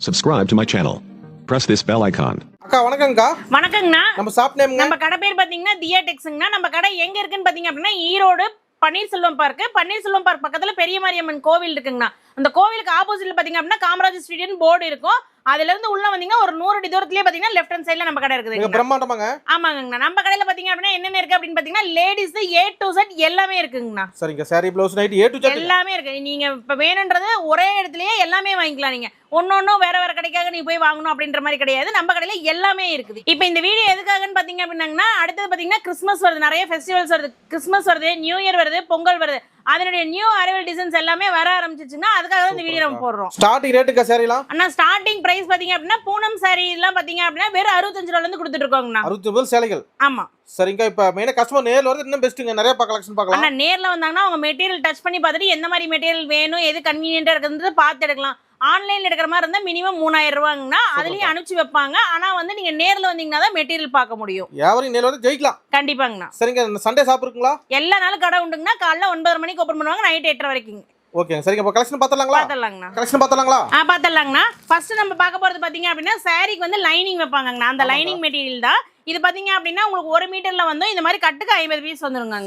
Subscribe to my channel. Press this bell icon. அக்கா வணக்கம்க்கா. வணக்கங்கண்ணா நம்ம ஷாப் நேம்ங்க நம்ம கடை பேர் பாத்தீங்கன்னா தியாடெக்ஸ்ங்கண்ணா நம்ம கடை எங்க இருக்குன்னு பாத்தீங்க அப்படின்னா ஈரோடு பன்னீர்செல்வம் பார்க் பன்னீர்செல்வம் பார்க் பக்கத்துல பெரிய மாரியம்மன் கோவில் இருக்குங்கண்ணா. அந்த கோவிலுக்கு ஆப்போசிட்ல பாத்தீங்க அப்படின்னா காமராஜ் ஸ்ட்ரீட்னு போர்டு இருக்கும். அதுல இருந்து உள்ள வந்தீங்கன்னா ஒரு நூறு அடி தூரத்திலேயே பாத்தீங்கன்னா லெஃப்ட் ஹேண்ட் சைடுல நம்ம கடை மிக இருக்குதுங்க பிரம்மாண்டமாங்க. ஆமாங்கண்ணா. நம்ம கடையில பாத்தீங்க அப்படின்னா என்னென்ன இருக்கு அப்படின்னு பாத்தீங்கன்னா லேடிஸ் ஏ டு செட் எல்லாமே இருக்குங்கண்ணா. சரிங்க saree blouse night A to Z எல்லாமே இருக்கு. நீங்க இப்ப வேணுன்றது ஒரே இடத்துலயே எல்லாமே வாங்கிக்கலாம் நீங்க. ஒன்னொன்னும் வேற வேற கடைக்காக நீ போய் வாங்கணும் அப்படின்ற மாதிரி கிடையாது. நம்ம கடையில எல்லாமே இருக்குது. இப்போ இந்த வீடியோ எதுக்காகன்னு பாத்தீங்க அப்படின்னாங்கன்னா அடுத்தது பாத்தீங்கன்னா கிறிஸ்மஸ் வருது. நிறைய ஃபெஸ்டிவல்ஸ் வருது. கிறிஸ்மஸ் வருது நியூ இயர் வருது பொங்கல் வருது. அதனுடைய நியூ அரைவல் டிசைன்ஸ் எல்லாமே வர ஆரம்பிச்சிச்சுன்னா அதுக்காக தான் இந்த வீடியோ நம்ம போடுறோம். ஸ்டார்டிங் ரேட்டுக்கா சாரிலாம் அண்ணா ஸ்டார்டிங் பிரைஸ் பாத்தீங்க அப்படின்னா பூனம் சாரி எல்லாம் பாத்தீங்க அப்படின்னா வெறும் அறுபத்தஞ்சு ரூபால இருந்து கொடுத்துட்டு இருக்கோங்கண்ணா அறுபத்தி ஒன்பது சேலைகள். ஆமா. சரிங்க இப்போ மெயினாக கஸ்டமர் நேரில் வருது இன்னும் பெஸ்ட்டுங்க நிறைய கலெக்ஷன் பார்க்கலாம். அண்ணா நேர்ல வந்தாங்கன்னா அவங்க மெட்டீரியல் டச் பண்ணி பார்த்துட்டு எந்த மாதிரி மெட்டீரியல் வேணும் எது கன்வீனியன்ட்டா இருக்குன்றது பார்த்து எடுக்கலாம். ஆன்லைன்ல எடுக்கிற மாதிரி இருந்தா மினிமம் மூணாயிரம் ரூபாங்கன்னா அதுலயும் அனுப்பிச்சு வைப்பாங்க. ஆனா வந்து நீங்க நேர்ல வந்தீங்கன்னா தான் மெட்டீரியல் பார்க்க முடியும். வியாபாரி நேரில் வந்து ஜெயிக்கலாம். கண்டிப்பாங்கண்ணா. சரிங்க சண்டே இருக்குங்களா எல்லா நாளும் கடை உண்டுங்கன்னா காலைல ஒன்பது மணிக்கு ஓப்பன் பண்ணுவாங்க. நைட் எட்டரை வரைக்கும் ஓகேங்க சரிங்க. இப்போ கலெக்ஷன் பார்த்துலாங்களா பார்த்துடலாங்கண்ணா. கலெக்ஷன் பார்த்துலாங்களா ஆ பார்த்துடலாங்கண்ணா. ஃபர்ஸ்ட் நம்ம பார்க்க போறது பாத்தீங்க அப்படின்னா சாரிக்கு வந்து லைனிங் வைப்பாங்கண்ணா அந்த லைனிங் மெட்டீரியல் தான். இது பாத்தீங்க அப்படின்னா உங்களுக்கு ஒரு மீட்டர்ல வந்து இந்த மாதிரி கட்டுக்கு ஐம்பது பீஸ் வந்துருங்க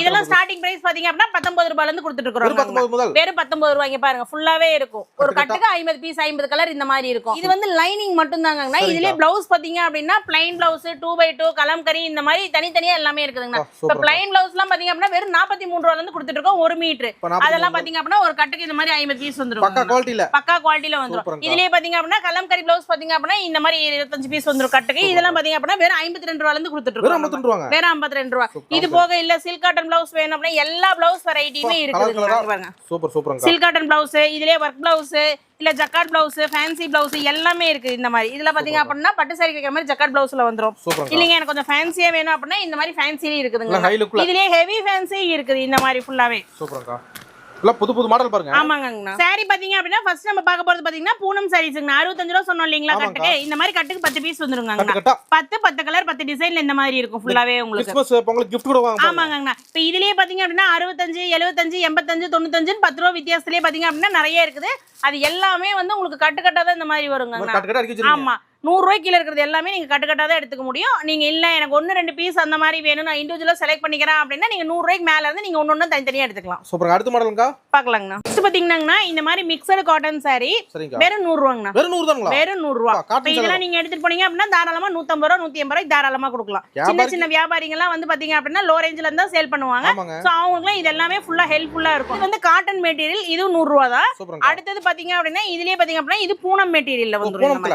இதெல்லாம் ஸ்டார்டிங் பிரைஸ் பாத்தீங்க அப்படின்னா பத்தொன்பது ரூபாயில இருந்து கொடுத்துட்டு இருக்கிறோம் வெறும் பத்தொன்பது ரூபாய்க்கு பாருங்க ஃபுல்லாவே இருக்கும். ஒரு கட்டு கட்டுக்கு ஐம்பது பீஸ் ஐம்பது கலர் இந்த மாதிரி இருக்கும். இது வந்து லைனிங் மட்டும் சரிக்கா. இதுலயே பிளவுஸ் பாத்தீங்க அப்படின்னா plain blouse two by two kalamkari இந்த மாதிரி தனித்தனியா எல்லாமே இருக்குதுங்கண்ணா. இப்ப. பிளைன் பிளவுஸ் எல்லாம் பாத்தீங்க அப்படின்னா வெறும் நாற்பத்தி மூணு ரூபால இருந்து கொடுத்துட்டு இருக்கோம் ஒரு மீட்டர் அதெல்லாம் பாத்தீங்க அப்படின்னா ஒரு கட்டுக்கு இந்த மாதிரி ஐம்பது பீஸ் பக்கா வந்துரும் குவாலிட்டியில் பக்கா குவாலிட்டில வந்துரும். இதுலயே பாத்தீங்க அப்படின்னா கலம்கரி பிளவுஸ் பாத்தீங்க அப்படின்னா இந்த மாதிரி இருபத்தஞ்சு பீஸ் வந்துரும் கட்டுக்கு. இதெல்லாம் பாத்தீங்க அப்படின்னா வெறும் ஐம்பத்தி ரெண்டு ரூபால இருந்து கொடுத்துட்டு இருக்கோம் ஐம்பத்தி வேற 52 ரெண்டு ரூபா. சூப்பர். இது போக இல்ல சில்க் காட்டன் பிளவுஸ் வேணும் அப்படின்னா எல்லா பிளவுஸ் வெரைட்டியுமே இருக்குது. பாருங்க. சூப்பர் சில்க் காட்டன் பிளவுஸ் இதுலயே ஒர்க் பிளவுஸ் இல்ல ஜக்கார்ட் பிளவுஸ் ஃபேன்சி பிளவுஸ் எல்லாமே இருக்கு இந்த மாதிரி. இதுல பாத்தீங்க அப்படின்னா பட்டு சாரி வைக்கிற மாதிரி ஜக்கார்ட் பிளவுஸ்ல வந்துரும். சூப்பருங்க. இல்லைங்க எனக்கு கொஞ்சம் ஃபேன்சியா வேணும் அப்படின்னா இந்த மாதிரி ஃபேன்சிலே நல்லா இருக்குதுங்க இதுலயே ஹெவி ஃபேன்சி இருக்குது இந்த மாதிரி ஃபுல்லாவே எல்லாம் புது புது மாடல் பாருங்க. ஆமாங்கண்ணா சாரி பாத்தீங்க அப்படின்னா ஃபர்ஸ்ட் நம்ம பார்க்க போறது பாத்தீங்கன்னா பூனம் சாரீஸ்ங்க அறுபத்தஞ்சு ரூபா சொன்னோம் இல்லீங்களா. கட்டுக்கு? இந்த மாதிரி கட்டுக்கு பத்து பீஸ் வந்துருங்க பத்து பத்து கலர் பத்து டிசைன்ல இந்த மாதிரி இருக்கும் ஃபுல்லாவே உங்களுக்கு. கிறிஸ்மஸ் பொங்கலுக்கு gift கூட வாங்க. ஆமாங்கண்ணா. இப்ப இதுலயே பாத்தீங்க அப்படின்னா அறுபத்தஞ்சு எழுபத்தஞ்சு எண்பத்தஞ்சு தொண்ணூத்தஞ்சுன்னு பத்து ரூபா வித்தியாசத்திலேயே பாத்தீங்க அப்படின்னா நிறைய இருக்குது. அது எல்லாமே வந்து உங்களுக்கு கட்டு கட்டா தான் இந்த மாதிரி வருங்க ஆமா. நூறு ரூபாய் கீழே இருக்கிறது எல்லாமே நீங்க கட்டு தான் எடுத்துக்க முடியும். நீங்க இல்ல எனக்கு ஒன்னு ரெண்டு பீஸ் அந்த மாதிரி வேணும் நான் இண்டிவிஜுவலா செலக்ட் பண்ணிக்கிறேன் அப்படின்னா நீங்க நூறு ரூபாய்க்கு மேல இருந்து நீங்க ஒன்னு ஒன்னு தனித்தனியா எடுத்துக்கலாம். சூப்பருங்க அடுத்த மாடலுங்கக்கா பாக்கலாங்கண்ணா நெக்ஸ்ட் பாத்தீங்கன்னா இந்த மாதிரி மிக்சடு காட்டன் சரிங்க வெறும் நூறு ரூபாங்கண்ணா வெறும் நூறு தானுங்களா வெறும் நூறு ரூபா ஆ, cotton இப்ப இதெல்லாம் நீங்க எடுத்துட்டு போனீங்க அப்படின்னா தாராளமா நூத்தம்பது ரூபா நூத்தி எண்பது ரூபாய்க்கு தாராளமா கொடுக்கலாம். சின்ன சின்ன வியாபாரிங்க எல்லாம் வந்து பாத்தீங்க அப்படின்னா லோ ரேஞ்சில இருந்தா சேல் பண்ணுவாங்க. சோ அவங்களுக்குலாம் இது எல்லாமே ஃபுல்லா ஹெல்ப்ஃபுல்லா இருக்கும். இது வந்து காட்டன் மெட்டீரியல் இதுவும் நூறு ரூபா தான் அடுத்தது பாத்தீங்க அப்படின்னா இதுலயே பாத்தீங்க அப்படின்னா இது பூனம் மெட்டீரியல்ல ஓ, வந்துரும்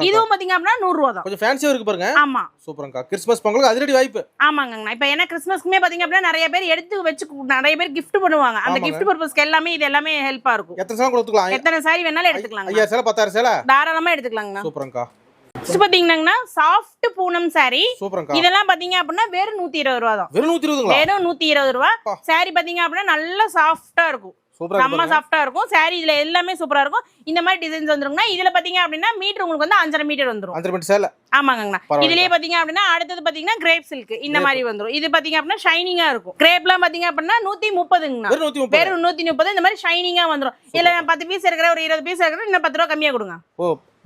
சூப்பருங்க. இதுவும் பாத்தீங்க அப்படின்னா நூறு ரூபா தான். கொஞ்சம் ஃபேன்சியாக இருக்கு பாருங்க. ஆமா. சூப்பருங்கக்கா கிறிஸ்மஸ் பொங்கலுக்கு அதிரடி வாய்ப்பு. ஆமாங்கண்ணா இப்ப ஏன்னா கிறிஸ்மஸ்க்குமே பாத்தீங்க அப்படின்னா நிறைய பேர் எடுத்து வச்சு நிறைய பேர் gift பண்ணுவாங்க. அந்த gift பர்பஸ்க்கு எல்லாமே இது எல்லாமே ஹெல்ப்பா இருக்கும். எத்தனை சேலை கொடுத்துக்கலாம்? எத்தனை சாரி வேணாலும் எடுத்துக்கலாங்க ஐயாயிரம் சேலை பத்தாயிரம் சேலை? தாராளமா எடுத்துக்கலாங்கண்ணா. சூப்பருங்கக்கா நெக்ஸ்ட் பாத்தீங்கன்னா சாஃப்ட் பூனம் சூப்பருங்கக்கா இதெல்லாம் பாத்தீங்க அப்படின்னா வெறும் நூத்தி இருபது ரூபா தான். வெறும் நூற்றி இருபதுங்களா? வெறும் நூத்தி இருபது ரூபா. saree பாத்தீங்க அப்படின்னா நல்ல சாஃப்டா இருக்கும். செம்ம சாஃப்டா இருக்கும். Saree இதுல எல்லாமே சூப்பரா இருக்கும். இந்த மாதிரி டிசைன்ஸ் வந்துருங்கன்னா இதுல பாத்தீங்க அப்படின்னா மீட்டர் உங்களுக்கு வந்து அஞ்சரை மீட்டர் வந்துரும். அஞ்சரை மீட்டர் சேலை? ஆமாங்கண்ணா. இதுலயே பாத்தீங்க அப்படின்னா அடுத்தது பாத்தீங்கன்னா கிரேப் சில்க் இந்த மாதிரி வந்துரும். இது பாத்தீங்க அப்படின்னா ஷைனிங்கா இருக்கும். கிரேப்லாம் பாத்தீங்க அப்படின்னா நூத்தி முப்பதுங்கண்ணா. வெறும் நூத்தி முப்பது. இந்த மாதிரி ஷைனிங்கா வந்துரும். இதுல பத்து பீஸ் இருக்கிற ஒரு இருபது பீஸ் இருக்கிற இன்னும் பத்து ரூபா கம்மியா கொடுங்க.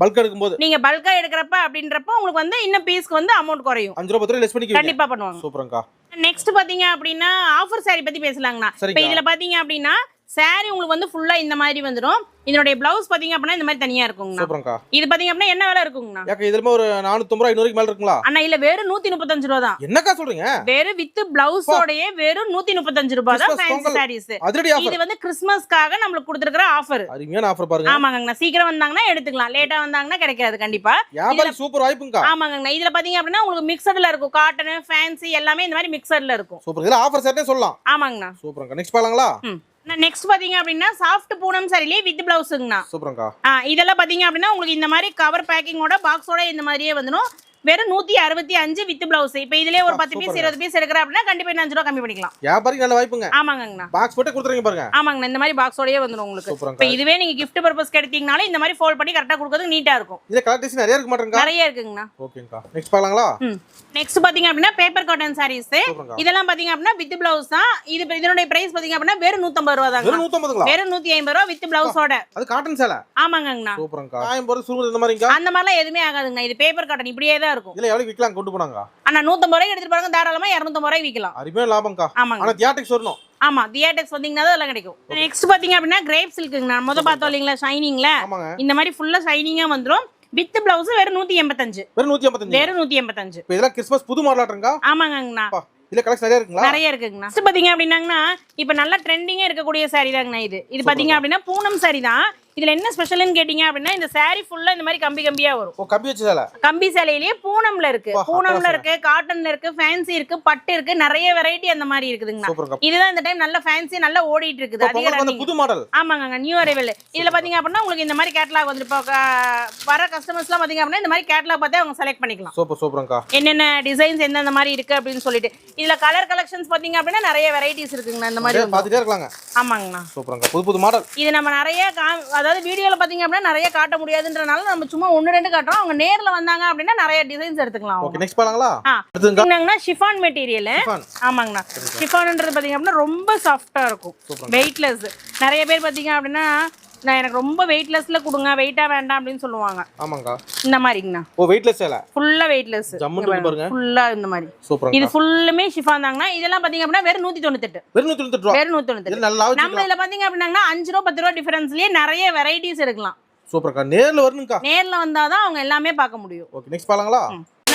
பல்க் எடுக்கும்போது? நீங்க பல்கா எடுக்கிறப்ப அப்படின்றப்ப உங்களுக்கு வந்து இன்னும் பீஸ்க்கு வந்து அமௌண்ட் குறையும். அஞ்சு ரூபா பத்து ரூபா லெஸ் பண்ணிக்குவீங்க. கண்டிப்பா பண்ணுவாங்க. சூப்பருங்கக்கா. நெக்ஸ்ட் பாத்தீங்க அப்படின்னா ஆஃபர் saree பத்தி பேசலாங்கண்ணா. இப்போ இதுல பாத்தீங்க அப்படின்னா saree உங்களுக்கு வந்து ஃபுல்லா இந்த மாதிரி வந்துரும். இதனுடைய பிளவுஸ் பாத்தீங்க அப்படின்னா இந்த மாதிரி தனியா இருக்குங்கண்ணா. இது பாத்தீங்க அப்படின்னா என்ன விலை இருக்குங்கண்ணா? ஏக்கா ஒரு நானூத்தம்பது ரூபா ஐநூறுக்கு மேல இருக்குங்களா? அண்ணா இல்ல வெறும் நூத்தி முப்பத்தஞ்சு ரூபா தான். என்னக்கா சொல்றீங்க? வெறும் வித் பிளவுஸோடயே வெறும் நூத்தி முப்பத்தஞ்சு ரூபாய் தான் ஃபேன்சி. சாரீஸ் இது வந்து கிறிஸ்மஸ்க்காக நம்மளுக்கு கொடுத்துருக்கிற ஆஃபர் அருமையான ஆஃபர் பாருங்க. ஆமாங்கண்ணா சீக்கிரம் வந்தாங்கன்னா எடுத்துக்கலாம். லேட்டா வந்தாங்கன்னா கிடைக்காது கண்டிப்பா. வியாபாரி சூப்பர் வாய்ப்புங்கக்கா. ஆமாங்கண்ணா இதுல பாத்தீங்க அப்படின்னா உங்களுக்கு மிக்சர்ல இருக்கும். காட்டன் ஃபேன்சி எல்லாமே இந்த மாதிரி மிக்சர்ல இருக்கும். சூப்பர். இதுல ஆஃபர் சேர்த்தே சொல்லலாம். ஆமாங்கண்ணா. சூப்பருங்கக்கா. நெக்ஸ்ட் பாலாங்களா நெக்ஸ்ட் பாத்தீங்க அப்படின்னா சாஃப்ட் பூனம் சரிலே வித் பிளவுஸுங்கண்ணா சூப்பருங்கக்கா ஆ இதெல்லாம் பாத்தீங்க அப்படின்னா உங்களுக்கு இந்த மாதிரி கவர் பேக்கிங்கோட பாக்ஸோட இந்த மாதிரியே வந்துடும் வெறும் நூத்தி அறுபத்தி அஞ்சு வித் பிளவுஸ் இப்ப இதுலயே ஒரு பத்து பீஸ். இருபது பீஸ் எடுக்கிற அப்படின்னா கண்டிப்பா அஞ்சு ரூபா கம்மி பண்ணிக்கலாம். வியாபாரிக்கு நல்ல வாய்ப்புங்க. ஆமாங்கண்ணா பாக்ஸ் போட்டு கொடுத்துறீங்க பாருங்க. ஆமாங்கண்ணா இந்த மாதிரி பாக்ஸோடயே வந்துடும் உங்களுக்கு. இப்ப இதுவே நீங்க gift பர்பஸ்க்கு எடுத்தீங்கனாலும் இந்த மாதிரி ஃபோல்ட் பண்ணி கரெக்டா கொடுக்கறது நீட்டா இருக்கும். இதுல கலர் டிசைன் நிறைய இருக்க மாட்டேங்க நிறைய இருக்குங்கண்ணா. ஓகேங்கக்கா நெக்ஸ்ட் பார்க்கலாங்களா? நெக்ஸ்ட் பாத்தீங்க அப்படின்னா பேப்பர் காட்டன் சாரீஸ் இதெல்லாம் பாத்தீங்க அப்படின்னா வித் பிளவுஸ் தான். இது இதனுடைய பிரைஸ் பாத்தீங்க அப்படின்னா வெறும் நூத்தம்பது ரூபா தாங்க வெறும் நூத்தம்பதுங்களா? வெறும் நூத்தி ஐம்பது ரூபா வித் பிளவுஸோட அது காட்டன் சேலை. ஆமாங்கண்ணா சூப்பருங்கக்கா காயம் போறது சுருங்குது இந்த மாதிரிங்க அந்த மாதிரிலாம் எதுவுமே ஆகாதுங்க இது பேப்பர் காட்டன் இப்படியே தான் இருக்கும். இதுல எவ்வளவு விற்கலாம் கொண்டு போனாங்க? ஆனா நூத்தம்பது ரூபாய்க்கு எடுத்துட்டு போறாங்க. தாராளமா இரநூத்தம்பது ரூபாய்க்கு விற்கலாம் அருமையான லாபம்க்கா. ஆமாங்க. ஆனா தியாட்டிக்ஸ் வரணும். ஆமா தியேட்டர்ஸ் வந்தீங்கன்னா தான் அதெல்லாம் கிடைக்கும். நெக்ஸ்ட் பாத்தீங்க அப்படின்னா கிரேப் சில்க்குங்க முத பார்த்தோம் இல்லைங்களா ஷைனிங்ல இந்த மாதிரி ஃபுல்லா ஷைனிங்கா வந்துரும். வித் பிளவுஸ் வெறும் நூத்தி எண்பத்தஞ்சு வெறும் நூத்தி ஐம்பத்தஞ்சு வெறும் நூத்தி எண்பத்தஞ்சு இதெல்லாம் கிறிஸ்மஸ் புது மாடலாட்டுங்க ஆமாங்கண்ணா. இதுல கலெக்ஷன் நிறைய இருக்குங்களா? நிறைய இருக்குங்கண்ணா. Next பாத்தீங்க அப்படின்னாங்கண்ணா இப்ப நல்லா ட்ரெண்டிங்கா இருக்கக்கூடிய saree தாங்கண்ணா இது. இது பாத்தீங்க அப்படின்னா பூனம் saree தான். இதுல என்ன ஸ்பெஷல்னு கேட்டீங்க அப்படின்னா இந்த saree ஃபுல்லா இந்த மாதிரி கம்பி கம்பியா வரும். கம்பி வச்ச சேலை கம்பி சேலையிலேயே பூனம்ல இருக்கு. பூனம்ல. இருக்கு காட்டன்ல இருக்கு ஃபேன்சி இருக்கு பட்டு இருக்கு நிறைய வெரைட்டி அந்த மாதிரி இருக்குதுங்கண்ணா. சூப்பருங்க இதுதான் இந்த டைம் நல்ல ஃபேன்சி நல்லா ஓடிட்டு இருக்குது. அதிக. புது மாடல் ஆமாங்க நியூ அரைவல் இதுல பாத்தீங்க அப்படின்னா உங்களுக்கு இந்த மாதிரி கேட்டலாக் வந்து இப்போ வர கஸ்டமர்ஸ்லாம் பாத்தீங்க அப்படின்னா இந்த மாதிரி கேட்டலாக் பார்த்தே அவங்க செலக்ட் பண்ணிக்கலாம். சூப்பர் சூப்பருங்கக்கா என்னென்ன டிசைன்ஸ் எந்தெந்த மாதிரி இருக்கு அப்படின்னு சொல்லிட்டு. இதுல கலர் கலெக்ஷன்ஸ் பாத்தீங்க அப்படின்னா நிறைய வெரைட்டிஸ் இருக்குங்கண்ணா இந்த மாதிரி. பார்த்துட்டே இருக்கலாங்க. ஆமாங்கண்ணா. சூப்பருங்க. புது புது மாடல் இது நம்ம நிறைய கா அதாவது வீடியோல பாத்தீங்க அப்படின்னா நிறைய காட்ட முடியாதுன்றனால நம்ம சும்மா ஒன்னு ரெண்டு காட்டுறோம். அவங்க நேர்ல வந்தாங்க அப்படின்னா நிறைய டிசைன்ஸ் எடுத்துக்கலாம் ஓகே நெக்ஸ்ட். அடுத்துங்க என்னங்கன்னா ஷிஃபான் மெட்டீரியல். ஆமாங்கண்ணா. ஷிஃபான்ன்றது பாத்தீங்க அப்படின்னா ரொம்ப சாஃப்டா இருக்கும். வெயிட்லெஸ் நிறைய பேர் பாத்தீங்க அப்படின்னா நான் எனக்கு ரொம்ப வெயிட்லெஸ்ல கொடுங்க வெயிட்டா வேண்டாம் அப்படின்னு சொல்லுவாங்க. ஆமாங்கக்கா இந்த மாதிரிங்கண்ணா. ஓ வெயிட்லெஸ் சேலை? ஃபுல்லா வெயிட்லெஸ் பாருங்க. ஃபுல்லா இந்த மாதிரி. சூப்பருங்க. இது ஃபுல்லுமே ஷிஃபான் தாங்கண்ணா. இதெல்லாம் பாத்தீங்க அப்படின்னா வெறும் நூத்தி தொண்ணூத்தெட்டு வெறும் நூத்தி தொண்ணூத்தி ரூபா? வெறும் நூத்தி தொண்ணூத்தெட்டு நம்ம இதுல பாத்தீங்க அப்படின்னாங்கன்னா அஞ்சு ரூபா பத்து ரூபா டிஃபரன்ஸ்லயே நிறைய வெரைட்டிஸ் எடுக்கலாம். சூப்பர்க்கா. நேர்ல வரணுங்கக்கா நேர்ல வந்தாதான் அவங்க எல்லாமே பார்க்க முடியும். ஓகே நெக்ஸ்ட்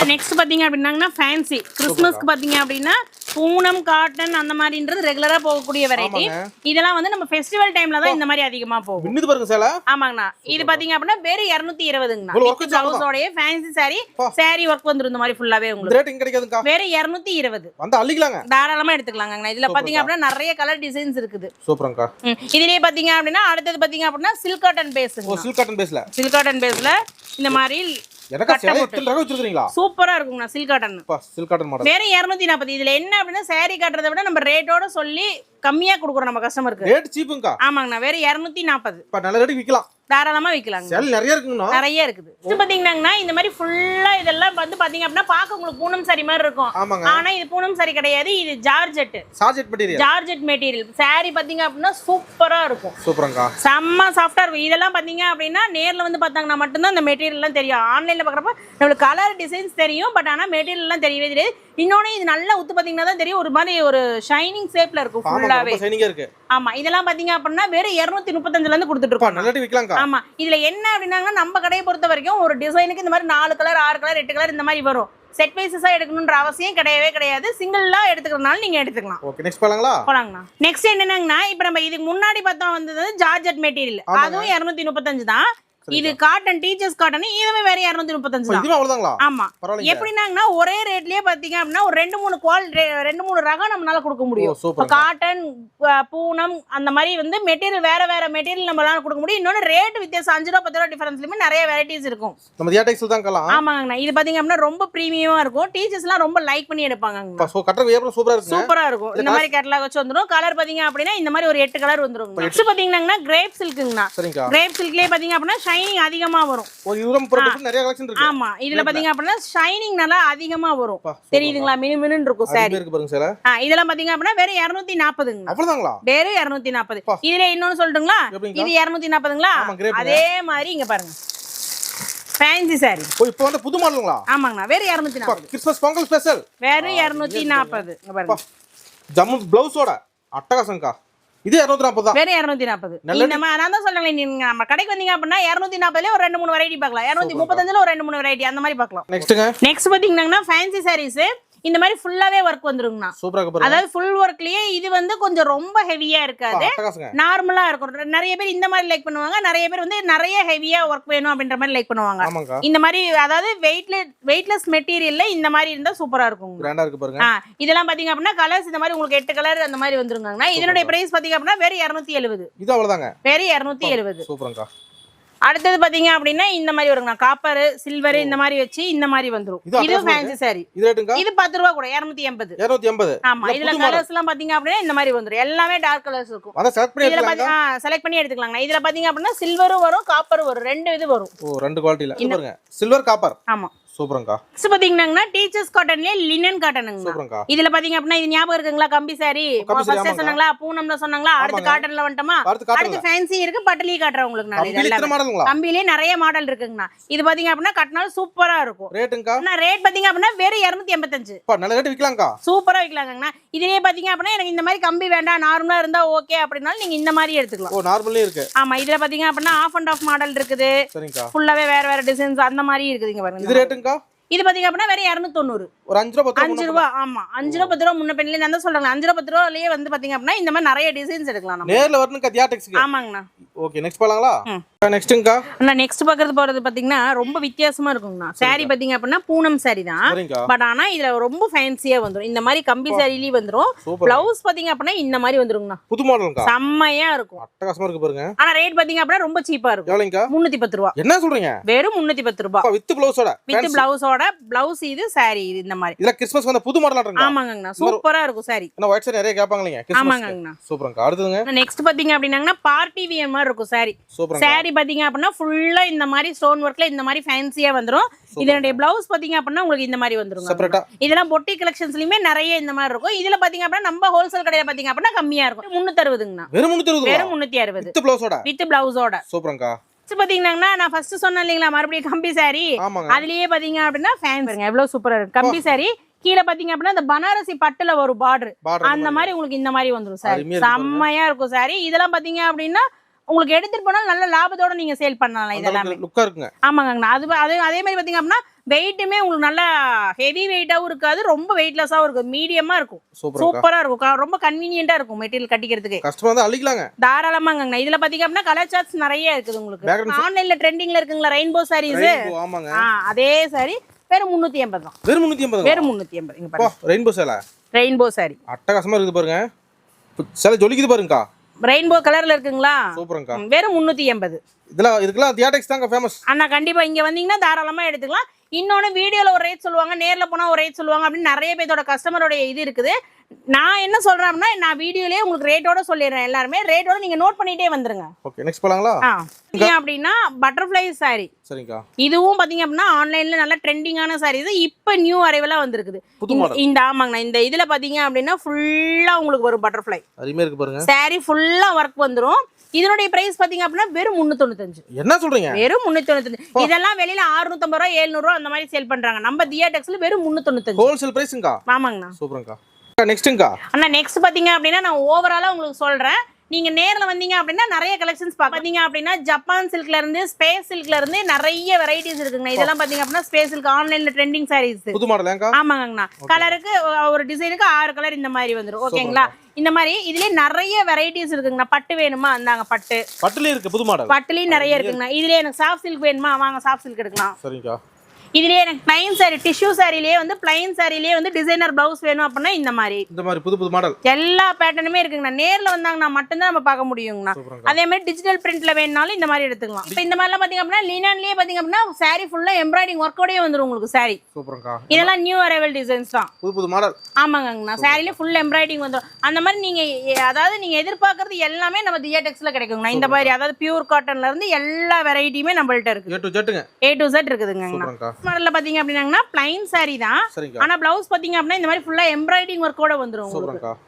நெக்ஸ்ட் பாத்தீங்க அப்படின்னாங்கன்னா ஃபேன்சி கிறிஸ்மஸ்க்கு பாத்தீங்க அப்படின்னா பூனம் காட்டன் அந்த மாதிரின்றது ரெகுலரா போகக்கூடிய வெரைட்டி இதெல்லாம் வந்து நம்ம ஃபெஸ்டிவல் டைம்ல தான் இந்த மாதிரி அதிகமா போகும். மின்னுது பாருங்க சேலை. ஆமாங்கண்ணா. இது பாத்தீங்க அப்படின்னா work வச்சு பிளவுஸோடய ஃபேன்சி சாரி. சாரி ஒர்க் வந்துரும் இந்த மாதிரி ஃபுல்லாவே உங்களுக்கு. இரநூத்தி இருபது. வந்து அள்ளிக்கலாங்க. தாராளமா எடுத்துக்கலாங்கண்ணா இதுல பாத்தீங்க அப்படின்னா நிறைய கலர் டிசைன்ஸ் இருக்குது. சூப்பருங்கக்கா ம். இதுலயே பாத்தீங்க அப்படின்னா அடுத்தது பாத்தீங்க அப்படின்னா சில்க் காட்டன் பேஸுங்க சில்க் காட்டன் பேஸ்ல சில்க் காட்டன் பேஸ்ல இந்த மாதிரி வச்சிருக்கீங்களா சூப்பரா இருக்குங்கண்ணா silk cotton silk cotton model இரநூத்தி நாற்பது இதுல என்ன அப்படின்னா saree காட்டுறதை விட நம்ம ரேட்டோட சொல்லி கம்மியா கொடுக்குறோம் நம்ம கஸ்டமருக்கு ரேட் சீப்புங்கக்கா ஆமாங்கண்ணா வேற இரநூத்தி நாற்பது இப்ப நல்ல ரேட்டுக்கு விற்கலாம் தாராளமா விற்கலாங்க சேலை நிறைய இருக்குங்கண்ணா. நிறைய இருக்குது. இது பாத்தீங்கன்னா இந்த மாதிரி ஃபுல்லா இதெல்லாம் வந்து பாத்தீங்க அப்படின்னா பார்க்க உங்களுக்கு பூனம் சாரி மாதிரி இருக்கும். ஆமாங்க. ஆனா இது பூனம் சாரி கிடையாது இது georgette georgette material georgette material saree பாத்தீங்க அப்படின்னா சூப்பரா இருக்கும். சூப்பருங்கக்கா செம்ம சாஃப்டா இருக்கும். இதெல்லாம் பாத்தீங்க அப்படின்னா நேர்ல வந்து பார்த்தாங்கன்னா மட்டும்தான் இந்த மெட்டீரியல் எல்லாம் தெரியும். ஆன்லைன்ல பாக்குறப்ப நம்மளுக்கு கலர் டிசைன்ஸ் தெரியும் பட் ஆனா மெட்டீரியல் எல்லாம் தெரியவே தெரியாது. இன்னொன்னு இது நல்லா உத்து பாத்தீங்கன்னா தான் தெரியும். ஒரு மாதிரி ஒரு ஷைனிங் ஷேப்ல இருக்கும் ஃபுல்லாவே இருக்கு. ஆமா இதெல்லாம் பாத்தீங்க அப்படின்னா வெறும் இருநூத்தி முப்பத்தஞ்சுல இருந்து கொடுத்துட்டு இருக்கோம். ஆமா இதுல என்ன அப்படின்னாங்கன்னா நம்ம கடையை பொறுத்த வரைக்கும் ஒரு டிசைனுக்கு இந்த மாதிரி நாலு கலர் ஆறு கலர் எட்டு கலர் இந்த மாதிரி வரும். செட் வைசஸா எடுக்கணுன்ற அவசியம் கிடையவே கிடையாது. சிங்கிளா எடுத்துக்கிறதுனால நீங்க எடுத்துக்கலாம். ஓகே நெக்ஸ்ட் பார்க்கலாங்களா போலாங்கண்ணா. நெக்ஸ்ட் என்னன்னாங்கண்ணா இப்ப நம்ம இதுக்கு முன்னாடி பார்த்தோம் வந்தது ஜார்ஜெட் மெட்டீரியல். அதுவும் இருநூத்தி முப்பத்தஞ்சு தான். இது காட்டன் டீச்சர்ஸ் காட்டன் இதுவே வேற இருநூத்தி முப்பத்தஞ்சு இதுவும் அவ்வளவுதாங்களா? ஆமா. எப்படின்னாங்கன்னா ஒரே ரேட்லயே பாத்தீங்க அப்படின்னா ஒரு ரெண்டு மூணு குவால் ரெண்டு மூணு ரகம் நம்மளால கொடுக்க முடியும். காட்டன் பூனம் அந்த மாதிரி வந்து மெட்டீரியல் வேற வேற மெட்டீரியல் நம்மளால கொடுக்க முடியும். இன்னொன்னு ரேட் வித்தியாசம் அஞ்சு ரூபா பத்து ரூபா டிஃபரன்ஸ்லயுமே நிறைய வெரைட்டிஸ் இருக்கும். நம்ம தியாடெக்ஸ்ல தான் க்கலாம் ஆமாங்கண்ணா. இது பாத்தீங்க அப்படின்னா ரொம்ப ப்ரீமியமா இருக்கும். டீச்சர்ஸ் எல்லாம் ரொம்ப லைக் பண்ணி வியாபாரம் சூப்பரா இருக்கும். இந்த மாதிரி கேட்டலாக் வச்சு வந்துரும். கலர் பாத்தீங்க அப்படின்னா இந்த மாதிரி ஒரு எட்டு கலர் வந்துரும் நெக்ஸ்ட் பாத்தீங்கன்னா கிரேப் சில்க்குங்கண்ணா கிரேப் சில்க்லயே பாத்தீங்க அப்படின்னா ஷைனிங் அதிகமா வரும். ஒரு முப்பது different நிறைய கலெக்ஷன் இருக்கு. ஆமா. இதுல பாத்தீங்க அப்படின்னா ஷைனிங் நல்லா அதிகமா வரும். தெரியுதுங்களா? மினு மினுன்னு இருக்கும் சாரி இருக்கு பாருங்க சேலை. இதெல்லாம் பாத்தீங்க அப்படின்னா வெறும் இருநூத்தி நாற்பதுங்க அவ்வளவுதாங்களா? வெறும் இருநூத்தி நாற்பது அப்பா. இதுல இன்னொன்னு எப்படிங்கக்கா? இது இருநூத்தி நாற்பதுங்களா ஆமா, grape அதே மாதிரி இங்க பாருங்க. ஃபேன்சி சாரி ஓ இப்போ வந்து புது மாடலுங்களா? ஆமாங்கண்ணா. இருநூத்தி நாற்பது கிறிஸ்மஸ் பொங்கல் ஸ்பெஷல் இருநூத்தி நாற்பது இங்க பாருங்க ஜம்மு பிளவுஸோட அட்டகாசங்கக்கா இது இரநூத்தி நாற்பது தான். வெறும் இரநூத்தி நாற்பது. மாதிரி நான் தான் சொல்றேன் நீங்க நம்ம கடைக்கு வந்தீங்க அப்படின்னா இரநூத்தி நாற்பதுல ஒரு ரெண்டு மூணு வெரைட்டி பார்க்கலாம். இரநூத்தி முப்பத்தஞ்சுல ஒரு ரெண்டு மூணு வெரைட்டி அந்த மாதிரி பார்க்கலாம். நெக்ஸ்ட்டுங்க நெக்ஸ்ட் பாத்தீங்கன்னா ஃபேன்சி சாரீஸ் இந்த மாதிரி ஃபுல்லாவே ஒர்க் வந்துருங்கண்ணா. அதாவது ஃபுல் ஒர்க்லயே இது வந்து கொஞ்சம் ரொம்ப ஹெவியா இருக்காது. நார்மலா இருக்கும் நிறைய பேர் இந்த மாதிரி லைக் பண்ணுவாங்க. நிறைய பேர் வந்து நிறைய ஹெவியா ஒர்க் வேணும் அப்படின்ற மாதிரி லைக் பண்ணுவாங்க. இந்த மாதிரி அதாவது வெயிட்லெஸ் வெயிட்லெஸ் மெட்டீரியல்ல இந்த மாதிரி இருந்தா சூப்பரா இருக்கும் இதெல்லாம் பாத்தீங்க அப்படின்னா கலர்ஸ் இந்த மாதிரி உங்களுக்கு எட்டு கலர் அந்த மாதிரி வந்துருங்கன்னா இதனுடைய பிரைஸ் பாத்தீங்க அப்படின்னா வெறும் இருநூத்தி எழுபது இது அவ்வளவுதாங்க. வெறும் இருநூத்தி எழுபது சூப்பரங்கக்கா அடுத்தது பாத்தீங்க அப்படின்னா இந்த மாதிரி வருங்க. காப்பர் சில்வர் இந்த மாதிரி வச்சு இந்த மாதிரி வந்துரும். இது ஃபேன்சி சாரி இது பத்து ரூபா கூட இரநூத்தி எண்பது. இருநூத்தி எண்பது. ஆமா இதுல. கலர்ஸ் எல்லாம் பாத்தீங்க அப்படின்னா இந்த மாதிரி வந்துரும். எல்லாமே டார்க் கலர்ஸ் இருக்கும். அதான் செலக்ட் பண்ணி இதுல செலக்ட் பண்ணி எடுத்துக்கலாங்க. இதுல பாத்தீங்க அப்படின்னா சில்வரும் வரும் காப்பரும் வரும். ரெண்டு இது வரும். ரெண்டு குவாலிட்டில பாருங்க. சில்வர் காப்பர் ஆமா. சூப்பரங்கா. பாத்தீங்கன்னா டீச்சர்ஸ் காட்டன்லயே லினன் காட்டனுங்க சூப்பரங்கா. இதுல பாத்தீங்க அப்படின்னா இது ஞாபகம் இருக்குங்களா? கம்பி சாரி ஃபர்ஸ்ட். சொன்னாங்களா? பூனம்ல சொன்னாங்களா? அடுத்து. காட்டன்ல வந்துட்டோமா? அடுத்து ஃபேன்சி இருக்கு. பட்டலி காட்டுறேன் உங்களுக்கு நான். கம்பிலி நிறைய மாடல் இருக்குங்கண்ணா. இது பாத்தீங்க அப்படின்னா கட்டினாலும் சூப்பரா இருக்கும். ரேட்டுங்கா? ரேட் பாத்தீங்க அப்படின்னா வெறும் இருநூத்தி எண்பத்தஞ்சு. நல்ல சூப்பரா விற்கலாங்கண்ணா இதுலயே பாத்தீங்க அப்படின்னா எனக்கு இந்த மாதிரி கம்பி வேண்டாம். நார்மலா இருந்தா ஓகே அப்படின்னாலும் நீங்க இந்த மாதிரி எடுத்துக்கலாம். ஓ நார்மலே இருக்கு. ஆமா இதுல பாத்தீங்க அப்படின்னா ஆஃப் அண்ட் ஆஃப் மாடல் இருக்குது. ஃபுல்லாவே வேற வேற டிசைன்ஸ் அந்த மாதிரி இருக்குதுங்க பாருங்க. இது ரேட்டுங்கா இது பாத்தீங்க அப்படின்னா வெறும் இரநூத்தொண்ணூறு. ஒரு அஞ்சு ரூபா அஞ்சு ரூபா ஆமா. அஞ்சு ரூபா பத்து ரூபா முன்ன பெண்ணில நான் தான் சொல்றேன் அஞ்சு ரூபா பத்து ரூபாலயே வந்து பாத்தீங்க அப்படின்னா இந்த மாதிரி நிறைய டிசைன்ஸ் எடுக்கலாம் நேர்ல தியாடெக்ஸ்க்கு ஆமாங்கண்ணா. ஓகே நெக்ஸ்ட் போலாங்களா? அண்ணா நெக்ஸ்ட் பாக்குறது போறது பாத்தீங்கன்னா ரொம்ப வித்தியாசமா இருக்குங்கண்ணா. saree பாத்தீங்க அப்படின்னா பூனம் தான். சரிங்கக்கா பட் ஆனா இதுல ரொம்ப ஃபேன்சியா வந்துரும். இந்த மாதிரி கம்பி சாரிலயும் வந்துரும். பிளவுஸ் பாத்தீங்க அப்படின்னா இந்த மாதிரி வந்துருங்கண்ணா. புது மாடலுங்கா செம்மையா இருக்கும். அட்டகாசமா இருக்கு பாருங்க. ஆனா ரேட் பாத்தீங்க அப்படின்னா ரொம்ப சீப்பா இருக்கும். எவ்வளோங்கா? முன்னூத்தி பத்து ரூபா. என்ன சொல்றீங்க? வெறும் முன்னூத்தி பத்து ரூபா. வித் பிளவுஸோட வித் பிளவுஸோட பிளவுஸ் இது saree இது இந்த மாதிரி. இதுல கிறிஸ்மஸ் வந்த புது மாடல் ஆட்டுங்க? ஆமாங்கண்ணா. சூப்பரா இருக்கும் saree. ஏன்னா ஒயிட் சாரி நிறைய கேட்பாங்க இல்லைங்க கிறிஸ்மஸ் ஆமாங்கண்ணா. நெக்ஸ்ட் பாத்தீங்க அப்படின்னாங்கன்னா பார்ட்டி வியர் மாதிரி இருக்கும் saree பாத்தீங்க அப்படின்னா ஃபுல்லா இந்த மாதிரி ஸ்டோன் ஒர்க்ல இந்த மாதிரி ஃபேன்சியா வந்துரும். இதனுடைய பிளவுஸ் பாத்தீங்க அப்படின்னா உங்களுக்கு இந்த மாதிரி செப்பரேட்டா இதெல்லாம் பொட்டி கலெக்ஷன்ஸ்லயுமே நிறைய இந்த மாதிரி இருக்கும். இதுல பாத்தீங்க அப்படின்னா நம்ம ஹோல்சேல் கடையில பாத்தீங்க அப்படின்னா கம்மியா இருக்கும். முன்னூத்தி அறுபதுங்கண்ணா வெறும் இருபது வெறும் முன்னூத்தி அறுபது வித் பிளவுஸோட வித் பிளவுஸோட சூப்பருங்கா பாத்தீங்கன்னா நான் ஃபர்ஸ்ட் சொன்னேன் இல்லைங்களா மறுபடியும் கம்பி ஆமாங்க. அதுலயே பாத்தீங்க அப்படின்னா ஃபேன் பாருங்க எவ்வளவு சூப்பரா இருக்கு. கம்பி saree கீழே பாத்தீங்க அப்படின்னா இந்த பனாரசி பட்டுல ஒரு பார்டர் அந்த மாதிரி. உங்களுக்கு இந்த மாதிரி சாரி பாருங்க. செம்மையா இருக்கும் சாரி இதெல்லாம் பாத்தீங்க அப்படின்னா உங்களுக்கு எடுத்துட்டு போனால் நல்ல லாபத்தோட நீங்க சேல் பண்ணலாம் இதெல்லாமே. லுக்கா இருக்குங்க. ஆமாங்கண்ணா அது அது அதே மாதிரி பாத்தீங்க அப்படின்னா வெயிட்டுமே உங்களுக்கு நல்லா ஹெவி வெயிட்டாவும் இருக்காது ரொம்ப வெயிட்லெஸ்ஸாவும் இருக்கும். மீடியமா இருக்கும். சூப்பரா இருக்கும். ரொம்ப கன்வீனியன்ட்டா இருக்கும் மெட்டீரியல் கட்டிக்கிறதுக்கு. கஸ்டமர் வந்து அள்ளிக்கலாங்க தாராளமாங்கண்ணா. இதுல பாத்தீங்க அப்படின்னா கலர் சார்ட்ஸ் நிறைய இருக்குது உங்களுக்கு. ஆன்லைன்ல ட்ரெண்டிங்ல இருக்குங்களா ரெயின்போ சாரீஸ் ஆமாங்க. அதே சாரி வெறும் முன்னூத்தி எண்பது தான். வெறும் முன்னூத்தி ஐம்பது வெறும் முன்னூத்தி எண்பது. ரெயின்போ சேலை. ரெயின்போ சாரி அட்டகாசமா இருக்குது பாருங்க. சேலை ஜொலிக்குது பாருங்கக்கா. ரெயின்போ கலர்ல இருக்குங்களா? வெறும் முன்னூத்தி எண்பது. இதெல்லாம் இதுக்கெல்லாம் தியாடெக்ஸ் தாங்க ஃபேமஸ் அண்ணா கண்டிப்பா இங்க வந்தீங்கன்னா தாராளமா எடுத்துக்கலாம். இன்னொன்னு வீடியோல ஒரு ரேட் சொல்லுவாங்க நேர்ல போனா ஒரு ரேட் சொல்லுவாங்க அப்படின்னு நிறைய பேரோட கஸ்டமரோட இது இருக்குது. நான் என்ன சொல்றேன் அப்படின்னா நான் வீடியோலயே உங்களுக்கு ரேட்டோட சொல்லிடுறேன் எல்லாருமே. ரேட்டோட நீங்க நோட் பண்ணிட்டே வந்துருங்க. ஓகே நெக்ஸ்ட் போலாங்களா? ஆ. ஏன் அப்படின்னா பட்டர்ஃப்ளை சாரி சரிங்கக்கா இதுவும் பாத்தீங்க அப்படின்னா ஆன்லைன்ல நல்ல ட்ரெண்டிங்கான சாரீஸ் இப்போ நியூ அரைவலா வந்திருக்குது. இந்த- ஆமாங்கண்ணா இந்த இதுல பாத்தீங்க அப்படின்னா ஃபுல்லா உங்களுக்கு வரும் பட்டர்ஃப்ளை அருமையா இருக்கு பாருங்க. சாரி ஃபுல்லா ஒர்க் வந்துரும். இதனுடைய பிரைஸ் பாத்தீங்க அப்படின்னா வெறும் முன்னூத்தொண்ணூத்தஞ்சு. என்ன சொல்றீங்க? வெறும் முன்னூத்தி இதெல்லாம் வெளியில அறுநூத்தம்பது ரூபா எழுநூறு ரூபா அந்த மாதிரி சேல் பண்றாங்க. நம்ம தியா டெக்ஸ்ல வெறும் முன்னூத்தொண்ணூத்தஞ்சு. ஹோல்சேல் பிரைஸுங்கக்கா ஆமாங்கண்ணா. சூப்பருங்கக்கா நெக்ஸ்ட்டுங்கக்கா அண்ணா நெக்ஸ்ட் பாத்தீங்க அப்படின்னா நான் ஓவராலா உங்களுக்கு சொல்றேன். நீங்க நேர்ல வந்தீங்க அப்படின்னா நிறைய கலெக்ஷன்ஸ் பாத்தீங்க அப்படின்னா ஜப்பான் சில்க்ல இருந்து ஸ்பேஸ் சில்க்ல இருந்து நிறைய வெரைட்டிஸ் இருக்குங்க இதெல்லாம் பாத்தீங்க அப்படின்னா ஸ்பேஸ் சில்க் ஆன்லைன்ல ட்ரெண்டிங் சாரீஸ் புது மாடல் ஆமாங்கண்ணா. கலருக்கு ஒரு டிசைனுக்கு ஆறு கலர் இந்த மாதிரி வந்துரும். ஓகேங்களா இந்த மாதிரி இதுலயே நிறைய வெரைட்டிஸ் இருக்குங்கண்ணா. பட்டு வேணுமா? அந்தாங்க பட்டு. பட்டுலயே இருக்கு புது மாடல் பட்டுலயும் நிறைய இருக்குங்கண்ணா. இதுலயே எனக்கு சாஃப்ட் சில்க் வேணுமா? வாங்க சாஃப்ட் சில்க் எடுக்கலாம். சரிங்கக்கா இதுலயே எனக்கு பிளைன் சாரி டிஷ்யூ சாரிலேயே வந்து பிளைன் சாரிலேயே வந்து டிசைனர் பிளவுஸ் வேணும் அப்படின்னா இந்த மாதிரி. இந்த மாதிரி புது புது மாடல் எல்லா பேட்டர்னுமே இருக்குங்கண்ணா. நேர்ல வந்தாங்கன்னா மட்டும்தான் நம்ம பார்க்க முடியுங்கண்ணா. அதே மாதிரி டிஜிட்டல் பிரிண்ட்ல வேணுனாலும் இந்த மாதிரி எடுத்துக்கலாம். இப்போ இந்த மாதிரிலாம் பாத்தீங்க அப்படின்னா லினான்லயே பாத்தீங்க அப்படின்னா சாரி ஃபுல்லா எம்ப்ராய்டிங் ஒர்க்கோடயே வந்துரும் உங்களுக்கு சாரி சூப்பருங்கக்கா. இதெல்லாம் நியூ அரைவல் டிசைன்ஸ் தான். புது புது மாடல் ஆமாங்கண்ணா. சாரிலே ஃபுல் எம்ப்ராய்டிங் வந்துடும் அந்த மாதிரி நீங்க எ- அதாவது நீங்க எதிர்பார்க்கறது எல்லாமே நம்ம தியேடெக்ஸ்ல கிடைக்குங்கண்ணா. இந்த மாதிரி அதாவது பியூர் காட்டன்ல இருந்து எல்லா வெரைட்டியுமே நம்மள்ட்ட இருக்கு. ஏ டு ஜெட்டுங்க ஏ டு செட் இருக்குதுங்கண்ணா. சூப்பருங்கக்கா மாடல்ல பாத்தீங்க அப்படின்னா பிளைன் சாரி தான். சரிங்கக்கா. ஆனா பிளவுஸ் பாத்தீங்க அப்படின்னா இந்த மாதிரி ஃபுல்லா எம்ப்ராய்டிங் ஒர்க்கோட வந்துரும்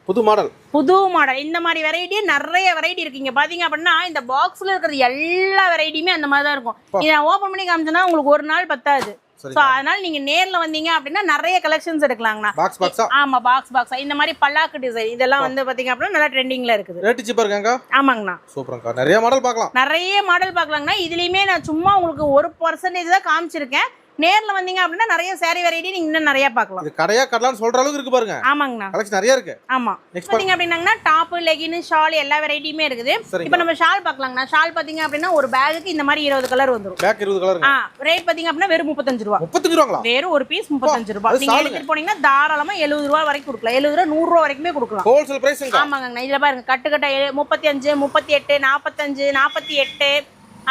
புது மாடல் புது மாடல் இந்த மாதிரி வெரைட்டி நிறைய வெரைட்டி இருக்கு. இங்க பாத்தீங்க அப்படின்னா இந்த பாக்ஸ்ல இருக்கிறது எல்லா வெரைட்டியுமே அந்த மாதிரி தான் இருக்கும். இதை ஓபன் பண்ணி காமிச்சேன்னா உங்களுக்கு ஒரு நாள் பத்தாது. சோ அதனால நீங்க நேர்ல வந்தீங்க அப்படின்னா நிறைய கலெக்ஷன்ஸ் எடுக்கலாங்கண்ணா. பாக்ஸ் பாக்ஸா ஆமா பாக்ஸ் பாக்ஸ் இந்த மாதிரி பல்லாக்கு டிசைன் இதெல்லாம் வந்து பாத்தீங்க அப்படின்னா நல்லா ட்ரெண்டிங்ல இருக்குது. ரேட்டு சீப்பா இருக்காங்க ஆமாங்கண்ணா. சூப்பருங்கக்கா. நிறைய மாடல் பார்க்கலாம். நிறைய மாடல் பார்க்கலாங்கண்ணா. இதுலயுமே நான் சும்மா உங்களுக்கு ஒரு பர்சன்டேஜ் தான் காமிச்சிருக்கேன். நேர்ல வந்தீங்க அப்படின்னா நிறைய சாரி வெரைட்டி நீங்க இன்னும் நிறைய பார்க்கலாம். இது கடையா கடலான்னு சொல்ற அளவுக்கு இருக்கு பாருங்க. ஆமாங்கண்ணா. கலெக்ஷன் நிறைய இருக்கு. ஆமா. நெக்ஸ்ட் பாத்தீங்க அப்படின்னாங்கன்னா டாப் லெகின் ஷால் எல்லா வெரைட்டியுமே இருக்குது. இப்போ நம்ம ஷால் பார்க்கலாங்கண்ணா. ஷால் பாத்தீங்க அப்படின்னா ஒரு பேகுக்கு இந்த மாதிரி இருபது கலர் வந்துரும். பேக் இருபது கலருங்க ஆ ரேட் பாத்தீங்க அப்படின்னா வெறும் முப்பத்தஞ்சு ரூபா. முப்பத்தஞ்சு ரூபாங்களா? வெறும் ஒரு பீஸ் முப்பத்தஞ்சு ரூபா. நீங்க. எடுத்துட்டு போனீங்கன்னா தாராளமா எழுபது ரூபா வரைக்கும் கொடுக்கலாம். எழுபது ரூபா நூறு ரூபா வரைக்குமே கொடுக்கலாம். ஹோல்சேல் பிரைஸுங்க ஆமாங்கண்ணா. இதுல பாருங்க கட்டு கட்ட ஏ- முப்பத்தி அஞ்சு முப்பத்தி எட்டு நாற்பத்தஞ்சு நாற்பத்தி எட்டு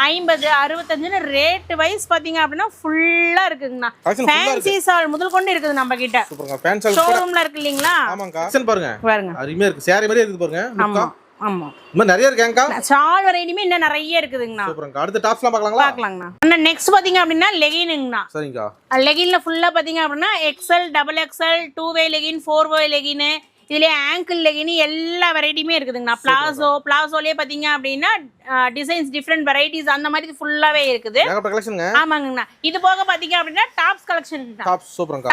ஐம்பது அறுபத்தஞ்சுன்னு ரேட் வைஸ் பாத்தீங்க அப்படின்னா ஃபுல்லா இருக்குங்கண்ணா. ஃபேன்சி சால் முதல் கொண்டு இருக்குது நம்ம கிட்ட ஷோரூம்ல இருக்கு இல்லைங்களா? பாருங்க. பாருங்க. அருமையா இருக்கு. சேரீ மாதிரியே இருக்குது பாருங்க. ஆமா ஆமா. மாதிரி நிறைய இருக்கேங்கா. ஷால் வெரைட்டியுமே இன்னும் நிறைய இருக்குதுங்கண்ணா. சூப்பருங்க. அடுத்த டாப்ஸ்லாம் பார்க்கலாங்களா? பார்க்கலாங்கண்ணா. அண்ணா நெக்ஸ்ட் பாத்தீங்க அப்படின்னா லெகினுங்கண்ணா சரிங்கக்கா லெகின்ல ஃபுல்லா பாத்தீங்க அப்படின்னா XL double XL two way legging four way legging இதுலயே ஆங்கிள் லெகின் எல்லா வெரைட்டியுமே இருக்குதுங்கண்ணா பிளாசோ பிளாசோலயே பாத்தீங்க அப்படின்னா டிசைன்ஸ் டிஃப்ரெண்ட் வெரைட்டிஸ் அந்த மாதிரி ஃபுல்லாவே இருக்குது. ஆமாங்கண்ணா. இது போக பாத்தீங்க அப்படின்னா டாப்ஸ் கலெக்ஷன்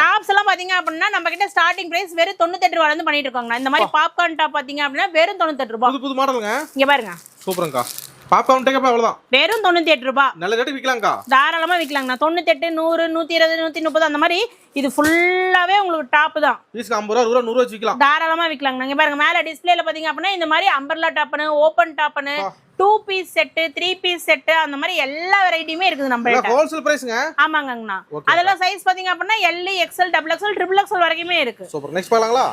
டாப்ஸ் எல்லாம் பாத்தீங்க அப்படின்னா நம்ம கிட்ட ஸ்டார்டிங் பிரைஸ் வெறும் தொண்ணூத்தெட்டு ரூபாயில இருந்து பண்ணிட்டு இருக்கோங்கண்ணா. இந்த மாதிரி பாப்கார்ன் டாப் பாத்தீங்க அப்படின்னா வெறும் தொண்ணூத்தெட்டு ரூபாய். புது புது மாடலுங்க இங்க பாருங்க. சூப்பருங்கக்கா பாப்கார்ன் டேக்கப்பா அவ்வளோதான் வெறும் தொண்ணூத்தி எட்டு ரூபாய் நல்ல ரேட்டு விற்கலாம்க்கா தாராளமா விற்கலாங்கண்ணா தொண்ணூத்தெட்டு நூறு நூத்தி இருபது நூத்தி முப்பது அந்த மாதிரி இது ஃபுல்லாவே உங்களுக்கு டாப் தான். பீஸ்க்கு ஐம்பது ரூபா நூறு நூறு வச்சு விற்கலாம் தாராளமா விற்கலாங்க இங்க பாருங்க மேல டிஸ்பிளேல பாத்தீங்க அப்படின்னா இந்த மாதிரி அம்பர்லா டாப்னு open டாப்னு. Two piece set three piece set அந்த மாதிரி எல்லா வெரைட்டியுமே இருக்குது நம்ம கிட்ட ஹோல்சேல் பிரைஸுங்க ஆமாங்கண்ணா. அதெல்லாம் சைஸ் பாத்தீங்க அப்படின்னா L XL double XL triple XL வரைக்குமே இருக்கு. சூப்பர் நெக்ஸ்ட் பார்க்கலாங்களா?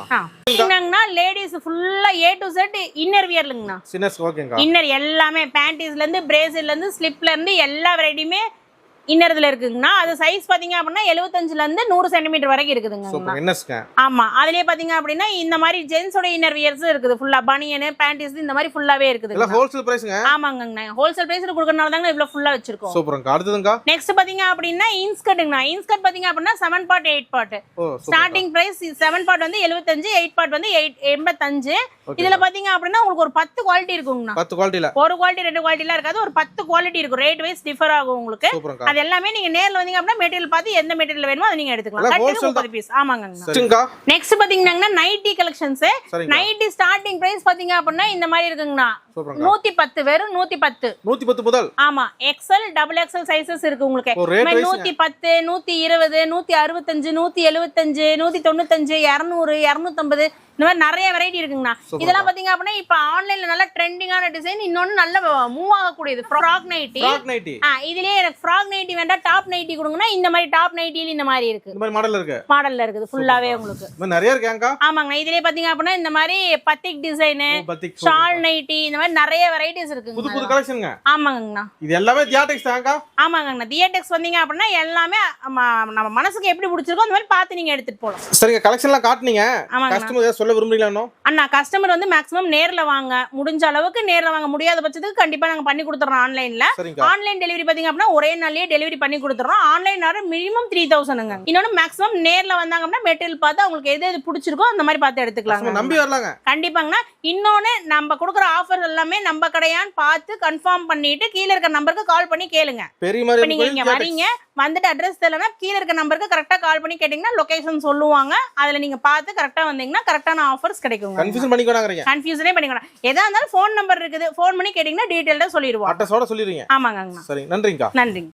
என்னங்கன்னா லேடிஸ் ஃபுல்லா ஏ டு செட் இன்னர் வியர்லுங்கண்ணா சின்னஸ் ஓகேங்கா இன்னர் எல்லாமே பேண்டிஸ்ல இருந்து பிரேசில்ல இருந்து ஸ்லிப்ல இருந்து எல்லா வெரைட்டியுமே இன்னர்ல இருக்குங்கண்ணா அது சைஸ் பாத்தீங்க அப்படின்னா எழுபத்தஞ்சுல இருந்து நூறு சென்டிமீட்டர் வரைக்கும் இருக்குதுங்க ஆமா. அதுலயே பாத்தீங்க அப்படின்னா இந்த மாதிரி ஜென்ஸோட இன்னர் வியர்ஸ் இருக்குது. ஃபுல்லா பனியனு பேண்டிஸ் இந்த மாதிரி ஃபுல்லாவே இருக்குது ஹோல்சேல் பிரைஸுங்க ஆமாங்கண்ணா. ஹோல்சேல் பிரைஸ்ல கொடுக்கறனால தாங்க இவ்வளவு ஃபுல்லா வச்சிருக்கோம். சூப்பருங்கக்கா அடுத்ததுங்கக்கா நெக்ஸ்ட் பாத்தீங்க அப்படின்னா இன்ஸ்கர்ட்டுங்கண்ணா. இன்ஸ்கர்ட் பாத்தீங்க அப்படின்னா seven part eight part super starting price seven part வந்து எழுபத்தஞ்சு எயிட் பார்ட் வந்து எயிட் எண்பத்தஞ்சு. இதுல பாத்தீங்க அப்படின்னா உங்களுக்கு ஒரு பத்து குவாலிட்டி இருக்குங்கண்ணா. பத்து குவாலிட்டியில் ஒரு குவாலிட்டி ரெண்டு குவாலிட்டிலாம் இருக்காது. ஒரு பத்து குவாலிட்டி இருக்கும். ரேட் வைஸ் டிஃபர் ஆகும் உங்களுக்கு. அது எல்லாமே நீங்க நேர்ல வந்தீங்க அப்படின்னா மெட்டீரியல் பார்த்து எந்த மெட்டீரியல் வேணுமோ அதை நீங்க எடுத்துக்கலாம். முப்பது பீஸ் ஆமாங்க நெக்ஸ்ட் பாத்தீங்கன்னா nighty collections nighty starting price பாத்தீங்க அப்படின்னா இந்த மாதிரி இருக்குங்கண்ணா. நூத்தி பத்து வெறும் நூத்தி பத்து. நூற்றி பத்து முதல்? ஆமா. எக்ஸல் டபுள் எக்ஸல் சைஸஸ் இருக்கு உங்களுக்கு. நூத்தி பத்து நூத்தி இருபது நூத்தி அறுபத்தஞ்சு நூத்தி எழுபத்தஞ்சு நூத்தி தொண்ணூத்தஞ்சு இரநூறு இரநூத்தம்பது இந்த மாதிரி நிறைய வெரைட்டி இருக்குங்கண்ணா. இதெல்லாம் பாத்தீங்க அப்படின்னா இப்ப ஆன்லைன்ல நல்ல ட்ரெண்டிங்கான டிசைன் இன்னொன்னு நல்ல மூவ் ஆகக்கூடியது. ஃப்ராக் நைட்டி இதுலயே எனக்கு ஃப்ராக் நைட்டி வேண்டாம் டாப் நைட்டி கொடுங்கன்னா இந்த மாதிரி டாப் நைட்டில இந்த மாதிரி இருக்கு. இந்த மாதிரி மாடல் இருக்கு? மாடல்ல இருக்குது. ஃபுல்லாவே உங்களுக்கு. நிறைய இருக்கேங்கக்கா ஆமாங்கண்ணா. இதுலயே பாத்தீங்க அப்படின்னா இந்த மாதிரி பத்திக் டிசைனு ஷால் நைட்டி இந்த மாதிரி நிறைய வெரைட்டிஸ் புது இருக்குங்க புது கலெக்ஷனுங்க ஆமாங்கண்ணா. இது எல்லாமே தியாடெக்ஸ் தாங்கக்கா ஆமாங்கண்ணா. தியேட்டெக்ஸ் வந்தீங்க அப்படின்னா எல்லாமே நம்ம மனசுக்கு எப்படி பிடிச்சிருக்கோ அந்த மாதிரி பார்த்து நீங்க எடுத்துட்டு போகலாம். சரிங்க கலெக்ஷன்லாம் காட்டுனீங்க. கஸ்டமர் சொல்ல விரும்புறீங்களா அண்ணா கஸ்டமர் வந்து மேக்ஸிமம் நேர்ல வாங்க. முடிஞ்ச அளவுக்கு நேர்ல வாங்க. முடியாத பட்சத்துக்கு கண்டிப்பா நாங்க பண்ணி கொடுத்துறோம் ஆன்லைன்ல ஆன்லைன் டெலிவரி பாத்தீங்க அப்படின்னா ஒரே நாள்லயே டெலிவரி பண்ணி கொடுத்துறோம். ஆன்லைன் ஆர்டர் மினிமம் த்ரீ தௌசண்ட்ங்க இன்னொன்னு மேக்ஸிமம் நேர்ல வந்தாங்க அப்படின்னா மெட்டீரியல் பார்த்து அவங்களுக்கு எது எது பிடிச்சிருக்கோ அந்த மாதிரி பார்த்து கஸ்டமர் எடுத்துக்கலாங்க நம்பி வரலாங்க. கண்டிப்பாங்கண்ணா. இன்னொன்னு நம்ம கொடுக்குற ஆஃபர் எல்லாமே நம்ம கடையான்னு பார்த்து கன்ஃபார்ம் பண்ணிட்டு கீழே இருக்க நம்பருக்கு கால் பண்ணி கேளுங்க. நீங்க. வரீங்க வந்துட்டு அட்ரஸ் தெரியலனா கீழே இருக்க நம்பருக்கு கரெக்டா கால் பண்ணி கேட்டீங்கன்னா லொகேஷன் சொல்லுவாங்க. அதுல நீங்க பார்த்து கரெக்டா வந்தீங்கன்னா கரெக்டான ஆஃபர்ஸ் கிடைக்குங்க. கன்ஃபியூஷன் பண்ணிக்கோனாங்கிறீங்க. கன்ஃபியூசனே பண்ணிக்கலாம் எதா இருந்தாலும் ஃபோன் நம்பர் இருக்குது. ஃபோன் பண்ணி கேட்டீங்கன்னா டீட்டெயில்டா சொல்லிடுவோம். அட்ரஸோட சொல்லிடுறீங்க. ஆமாங்கண்ணா சரி நன்றிங்கக்கா நன்றிங்க.